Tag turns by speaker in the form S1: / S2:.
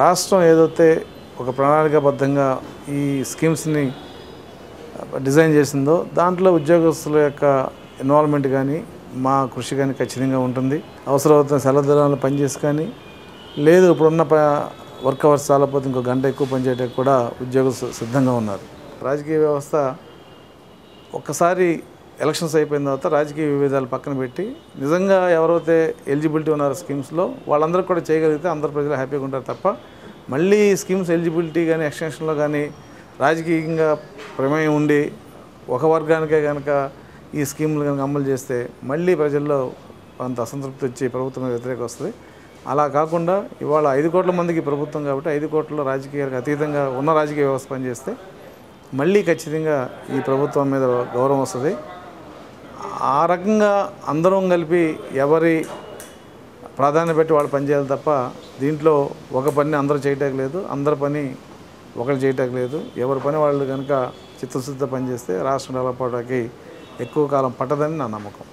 S1: రాష్ట్రం ఏదైతే ఒక ప్రణాళికాబద్ధంగా ఈ స్కీమ్స్ని డిజైన్ చేసిందో దాంట్లో ఉద్యోగస్తుల యొక్క ఇన్వాల్వ్మెంట్ కానీ మా కృషి కానీ ఖచ్చితంగా ఉంటుంది. అవసరమవుతున్న సెలవు దినాలు పనిచేసి కానీ లేదు ఇప్పుడున్న ప వర్క్ అవర్స్ చాలకపోతే ఇంకో గంట ఎక్కువ పనిచేయడానికి కూడా ఉద్యోగస్తులు సిద్ధంగా ఉన్నారు. రాజకీయ వ్యవస్థ ఒక్కసారి ఎలక్షన్స్ అయిపోయిన తర్వాత రాజకీయ విభేదాలు పక్కన పెట్టి నిజంగా ఎవరైతే ఎలిజిబిలిటీ ఉన్నారో స్కీమ్స్లో వాళ్ళందరూ కూడా చేయగలిగితే అందరు ప్రజలు హ్యాపీగా ఉంటారు తప్ప మళ్ళీ స్కీమ్స్ ఎలిజిబిలిటీ కానీ ఎక్స్టెన్షన్లో కానీ రాజకీయంగా ప్రమేయం ఉండి ఒక వర్గానికే కనుక ఈ స్కీములు కనుక అమలు చేస్తే మళ్ళీ ప్రజల్లో కొంత అసంతృప్తి వచ్చి ప్రభుత్వం మీద వ్యతిరేక వస్తుంది. అలా కాకుండా ఇవాళ ఐదు కోట్ల మందికి ప్రభుత్వం కాబట్టి ఐదు కోట్ల రాజకీయాలకు అతీతంగా ఉన్న రాజకీయ వ్యవస్థ పనిచేస్తే మళ్ళీ ఖచ్చితంగా ఈ ప్రభుత్వం మీద గౌరవం వస్తుంది. ఆ రకంగా అందరం కలిపి ఎవరి ప్రాధాన్యత పెట్టి వాళ్ళు పనిచేయాలి తప్ప దీంట్లో ఒక పని అందరూ చేయటం లేదు అందరి పని ఒకరు చేయటం లేదు. ఎవరి పని వాళ్ళు కనుక చిత్తశుద్ధితో పనిచేస్తే రాష్ట్రం డెవలప్ అవడానికి ఎక్కువ కాలం పట్టదని నా నమ్మకం.